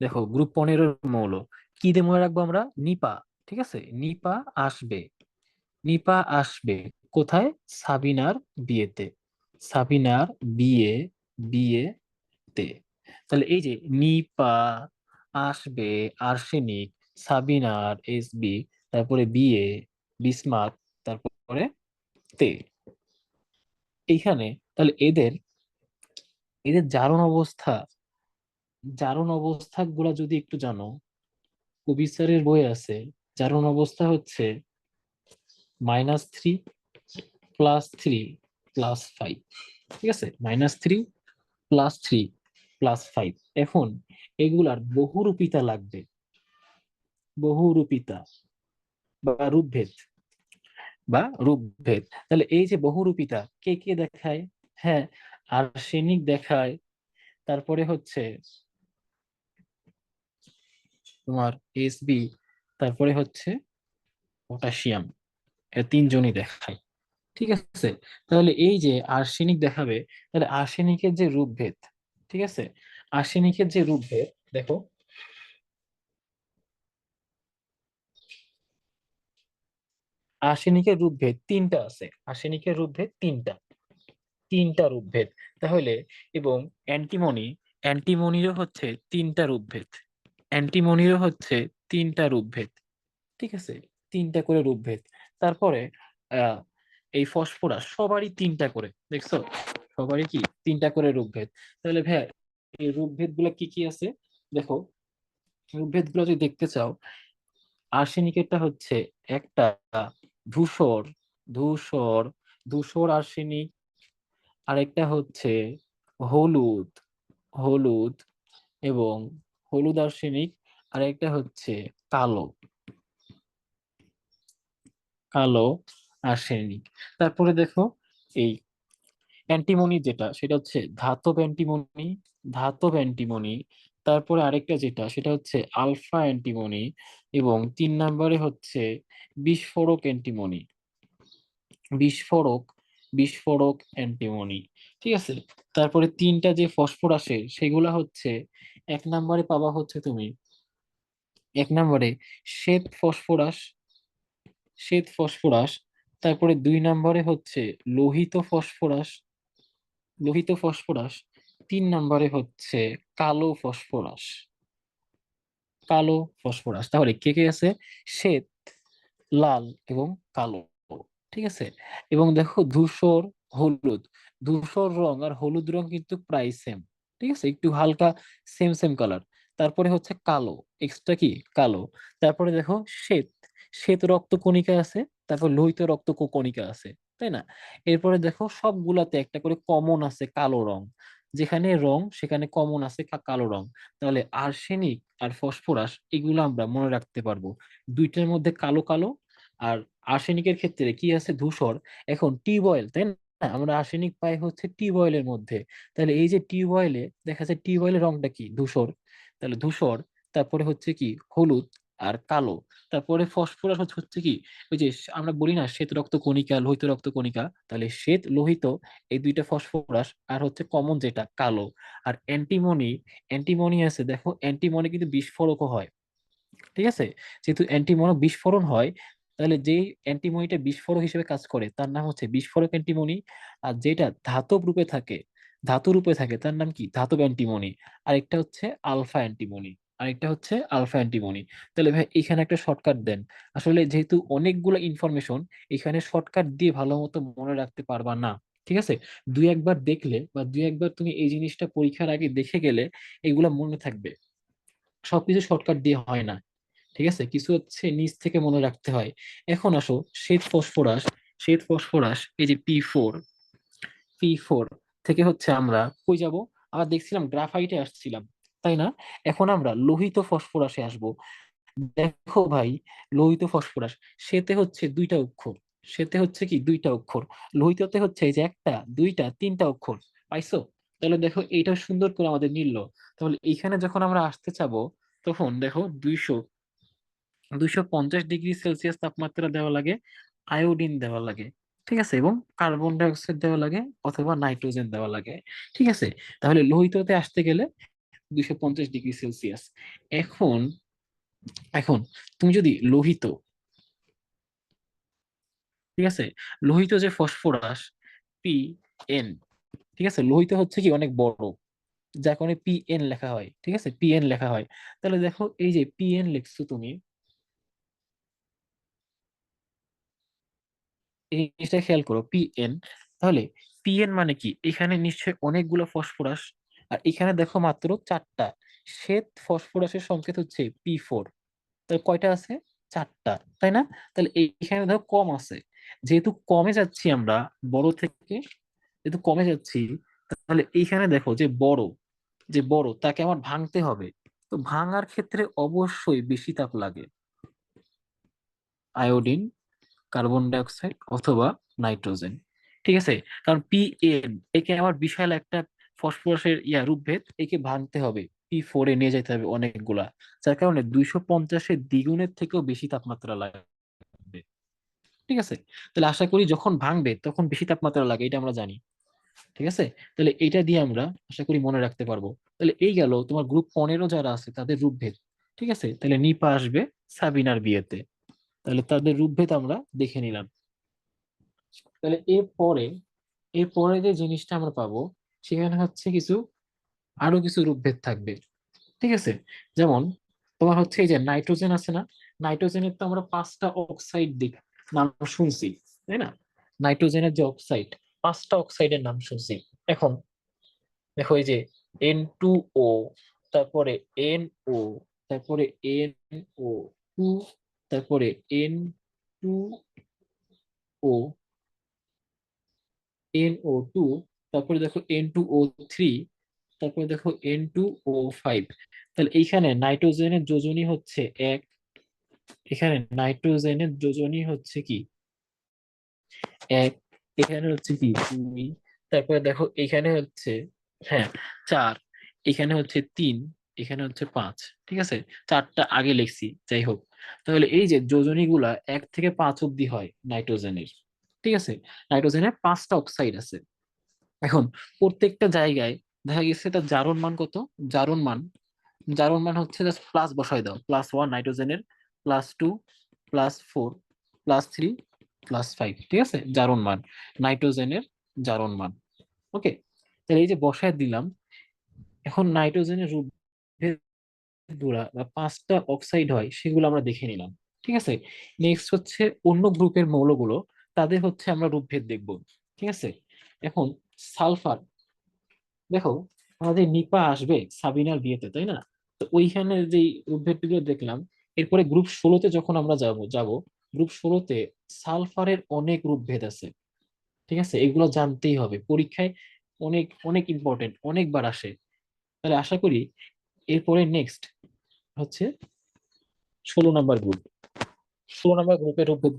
দেখো গ্রুপ পনেরোর মৌল। কি দিয়ে মনে রাখব আমরা? নিপা, ঠিক আছে? নিপা আসবে। নিপা আসবে কোথায়? সাবিনার বিয়েতে। সাবিনার বিয়ে, বিয়েতে। তাহলে এই যে নিপা আসবে, আর্সেনিক, সাবিনার এসবি তারপরে বিয়ে বিসমার্ক তারপরে তে। এইখানে তাহলে এদের এদের জারণ অবস্থা জারণ অবস্থা গুলা যদি একটু জানো কবি স্যারের বই আছে, জারণ অবস্থা হচ্ছে minus three plus three plus five ঠিক আছে? Minus three plus three plus five এখন এগুলার বহুরূপিতা লাগবে। বহুরূপিতা বা রূপভেদ বা রূপভেদ। তাহলে এই যে বহুরূপিতা, কে কে দেখায়? হ্যাঁ আর্সেনিক দেখায়, তারপরে হচ্ছে তোমার এসবি তারপরে হচ্ছে পটাশিয়াম তিনজনই দেখায়। ঠিক আছে? তাহলে এই যে আর্সেনিক দেখাবে, তাহলে আর্সেনিকের যে রূপভেদ, ঠিক আছে? আর্সেনিকের যে রূপভেদ, দেখো। আর্সেনিকের রূপভেদ তিনটা আছে। আর্সেনিকের রূপভেদ তিনটা। তিনটা রূপভেদ। তাহলে এবং অ্যান্টিমনি, অ্যান্টিমনিরও হচ্ছে তিনটা রূপভেদ। অ্যান্টিমনিরও হচ্ছে তিনটা রূপভেদ, ঠিক আছে? তিনটা করে রূপভেদ। তারপরে এই ফসফরাস সবারই তিনটা করে, দেখছ? সবারই কি? তিনটা করে রূপভেদ। তাহলে ভাই এই রূপভেদগুলা কি কি আছে? দেখো রূপভেদগুলো যদি দেখতে চাও, আর্সেনিকেরটা হচ্ছে একটা ধূসর ধূসর ধূসর আর্সেনিক, আরেকটা হচ্ছে হলুদ হলুদ এবং হলুদ আর্সেনিক আরেকটা হচ্ছে কালো। কালো আর্সেনিক। তারপরে দেখো এই অ্যান্টিমনি যেটা, সেটা হচ্ছে ধাতব অ্যান্টিমনি ধাতব অ্যান্টিমনি। তারপরে আরেকটা যেটা, সেটা হচ্ছে আলফা অ্যান্টিমনি এবং তিন নম্বরে হচ্ছে বিস্ফোরক অ্যান্টিমনি। বিস্ফোরক বিস্ফোরক অ্যান্টিমনি, ঠিক আছে? তারপরে তিনটা যে ফসফরাসের সেগুলা হচ্ছে, এক নম্বরে পাবা হচ্ছে তুমি, এক নম্বরে শ্বেত ফসফরাস শ্বেত ফসফরাস, তারপরে দুই নম্বরে হচ্ছে লোহিত ফসফরাস লোহিত ফসফরাস, তিন নম্বরে হচ্ছে কালো ফসফরাস কালো ফসফরাস। তাহলে কে কে আছে? শ্বেত, লাল এবং কালো। ঠিক আছে? এবং দেখো ধূসর, হলুদ। ধূসর রং আর হলুদ রং কিন্তু প্রায় সেম ঠিক আছে? একটু হালকা সেম সেম কালার তারপরে হচ্ছে কালো এক্সট্রা কি? কালো। তারপরে দেখো শ্বেত। শ্বেত রক্ত কণিকা আছে, তারপর লোহিত রক্ত কণিকা আছে, তাই না? এরপরে দেখো সবগুলাতে একটা করে কমন আছে কালো রং। যেখানে রং, সেখানে কমন আছে কালো রং। তাহলে আর্সেনিক আর ফসফরাস, এগুলো আমরা মনে রাখতে পারব। দুইটার মধ্যে কালো কালো আর আর্সেনিকের ক্ষেত্রে কি আছে? ধূসর। এখন টিউবওয়েল তাই না? আমরা আর্সেনিক পাই হচ্ছে টিউবওয়েলের মধ্যে। তাহলে এই যে টিউবওয়েলে দেখা যায় টিউবওয়েলের রংটা কি? ধূসর। তাহলে ধূসর, তারপরে হচ্ছে কি? হলুদ আর কালো। তারপরে ফসফরাস হচ্ছে কি? ওই যে আমরা বলি না শ্বেত রক্ত কণিকা, লোহিত রক্ত কণিকা। তাহলে শ্বেত, লোহিত এই দুইটা ফসফরাস আর হচ্ছে কমন যেটা, কালো। আর অ্যান্টিমনি অ্যান্টিমনি আছে, দেখো, অ্যান্টিমনি কিন্তু বিস্ফোরকও হয়। ঠিক আছে? যেহেতু অ্যান্টিমনি বিস্ফোরণ হয় তাহলে যেই অ্যান্টিমনিটা বিস্ফোরক হিসেবে কাজ করে, তার নাম হচ্ছে বিস্ফোরক অ্যান্টিমনি আর যেটা ধাতব রূপে থাকে, ধাতু রূপে থাকে, তার নাম কি? ধাতব অ্যান্টিমনি আরেকটা হচ্ছে আলফা অ্যান্টিমনি আরেকটা হচ্ছে আলফা অ্যান্টিমনি তাহলে ভাই, এখানে একটা শর্টকাট দেন। আসলে যেহেতু অনেকগুলো ইনফরমেশন এখানে শর্টকাট দিয়ে ভালো মতো মনে রাখতে পারবা না, ঠিক আছে? দুই একবার দেখলে বা দুই একবার তুমি এই জিনিসটা পরীক্ষার আগে দেখে গেলে, এগুলা মনে থাকবে। সবকিছু শর্টকাট দিয়ে হয় না। ঠিক আছে? কিছু হচ্ছে নিচ থেকে মনে রাখতে হয়। এখন আসো, শ্বেত ফসফরাস শ্বেত ফসফরাস, এই যে পি ফোর পি ফোর থেকে হচ্ছে আমরা কই যাব? আমরা দেখছিলাম গ্রাফাইটে আসছিলাম, তাই না? এখন আমরা লোহিত ফসফরাসে আসব। দেখো ভাই, লোহিত ফসফরাস সেতে হচ্ছে দুইটা অক্ষর। সেতে হচ্ছে কি? দুইটা অক্ষর। লোহিততে হচ্ছে এই যে একটা, দুইটা, তিনটা অক্ষর। পাইছো? তাহলে দেখো এইটা সুন্দর করে আমাদের নিল। তাহলে এইখানে যখন আমরা আসতে চাবো, তখন দেখো দুইশো দুইশো পঞ্চাশ ডিগ্রি সেলসিয়াস তাপমাত্রা দেওয়া লাগে, আয়োডিন দেওয়া লাগে, ঠিক আছে? এবং কার্বন ডাইঅক্সাইড দেওয়া লাগে অথবা নাইট্রোজেন দেওয়া লাগে, ঠিক আছে? তাহলে লোহিততে আসতে গেলে দুইশো পঞ্চাশ ডিগ্রি সেলসিয়াস। এখন এখন তুমি যদি লোহিত, ঠিক আছে? লোহিত যে ফসফরাস পি এন ঠিক আছে? লোহিত হচ্ছে কি অনেক বড়, যার কারণে পি এন লেখা হয়, ঠিক আছে? পি এন লেখা হয়। তাহলে দেখো এই যে পি এন লিখছো তুমি এই জিনিসটা খেয়াল করো পি এন তাহলে পি এন মানে কি? এখানে নিশ্চয়ই অনেকগুলো ফসফরাস, আর এখানে দেখো মাত্র চারটা। শ্বেত ফসফরাসের সংকেত হচ্ছে পি ফোর তাহলে কয়টা আছে? চারটা, তাই না? তাহলে এইখানে দেখো কম আছে। যেহেতু কমে যাচ্ছি আমরা, বড় থেকে, যেহেতু কমে যাচ্ছি, তাহলে এইখানে দেখো যে বড় যে বড়, তাকে আমার ভাঙতে হবে। তো ভাঙার ক্ষেত্রে অবশ্যই বেশি তাপ লাগে। আয়োডিন কার্বন ডাইঅক্সাইড অথবা নাইট্রোজেন। ঠিক আছে? কারণ পি এন একে আমার বিশাল একটা ফসফরাসের ইয়া রূপভেদ, একে ভাঙতে হবে। পি ফোর নিয়ে যেতে হবে অনেকগুলা, যার কারণে দুইশো পঞ্চাশের দ্বিগুণের থেকেও বেশি তাপমাত্রা লাগবে। ঠিক আছে? তাহলে আশা করি যখন ভাঙবে তখন বেশি তাপমাত্রা লাগে, এটা আমরা জানি। ঠিক আছে? তাহলে এটা দিয়ে আমরা আশা করি মনে রাখতে পারব। তাহলে এই গেল তোমার গ্রুপ পনেরো যারা আছে তাদের রূপভেদ। ঠিক আছে? তাহলে নিপা আসবে সাবিনার বিয়েতে। তাহলে তাদের রূপভেদ আমরা দেখে নিলাম। তাহলে এরপরে এরপরে যে জিনিসটা আমরা পাবো, সেখানে হচ্ছে কিছু, আরও কিছু রূপভেদ থাকবে। ঠিক আছে? যেমন, তোমার হচ্ছে এই যে নাইট্রোজেন আছে না? নাইট্রোজেনের তো আমরা পাঁচটা অক্সাইড দিক নাম শুনছি, তাই না? নাইট্রোজেনের যে অক্সাইড, পাঁচটা অক্সাইডের নাম শুনছি। এখন, দেখো এই যে এন টু ও তারপরে এন ও তারপরে এন ও টু তারপরে N two O N O two তারপরে দেখো এন টু ও থ্রি তারপরে দেখো এন টু ও ফাইভ তাহলে এইখানে নাইট্রোজেনের যোজনী হচ্ছে এক, এখানে নাইট্রোজেনের যোজনী হচ্ছে কি? এক, এখানে হচ্ছে কি? দুই, তারপরে দেখো এখানে হচ্ছে হ্যাঁ চার, এখানে হচ্ছে তিন, এখানে হচ্ছে পাঁচ, ঠিক আছে? চারটা আগে লিখছি, যাই হোক। তাহলে এই যে যোজনী গুলা এক থেকে পাঁচ অব্দি হয় নাইট্রোজেনের, ঠিক আছে? নাইট্রোজেনের পাঁচটা অক্সাইড আছে। এখন প্রত্যেকটা জায়গায় দেখা গেছে তার জারণ মান কত? জারণ মান জারণ মান হচ্ছে জাস্ট প্লাস বসাই দাও প্লাস ওয়ান নাইট্রোজেনের plus two plus four plus three plus five ঠিক আছে? জারণ মান, নাইট্রোজেনের জারণ মান ওকে তাহলে এই যে বসায় দিলাম, এখন নাইট্রোজেনের রূপ গুলা বা পাঁচটা অক্সাইড হয়, সেগুলো আমরা দেখে নিলাম, ঠিক আছে? নেক্সট হচ্ছে অন্য গ্রুপের মৌলগুলো, তাদের হচ্ছে আমরা রূপভেদ দেখব, ঠিক আছে? এখন সালফার, দেখো আমাদের নিপা আসবে সাবিনার বিয়েতে, তাই না? তো ওইখানে যে রূপভেদগুলো দেখলাম, এরপরে গ্রুপ ষোলোতে যখন আমরা যাব যাব গ্রুপ ষোলোতে সালফারের অনেক রূপভেদ আছে, ঠিক আছে? এগুলো জানতেই হবে, পরীক্ষায় অনেক অনেক ইম্পর্টেন্ট অনেকবার আসে। তাহলে আশা করি এরপরে নেক্সট হচ্ছে ষোলো নাম্বার গ্রুপ ষোলো নাম্বার গ্রুপের রূপভেদ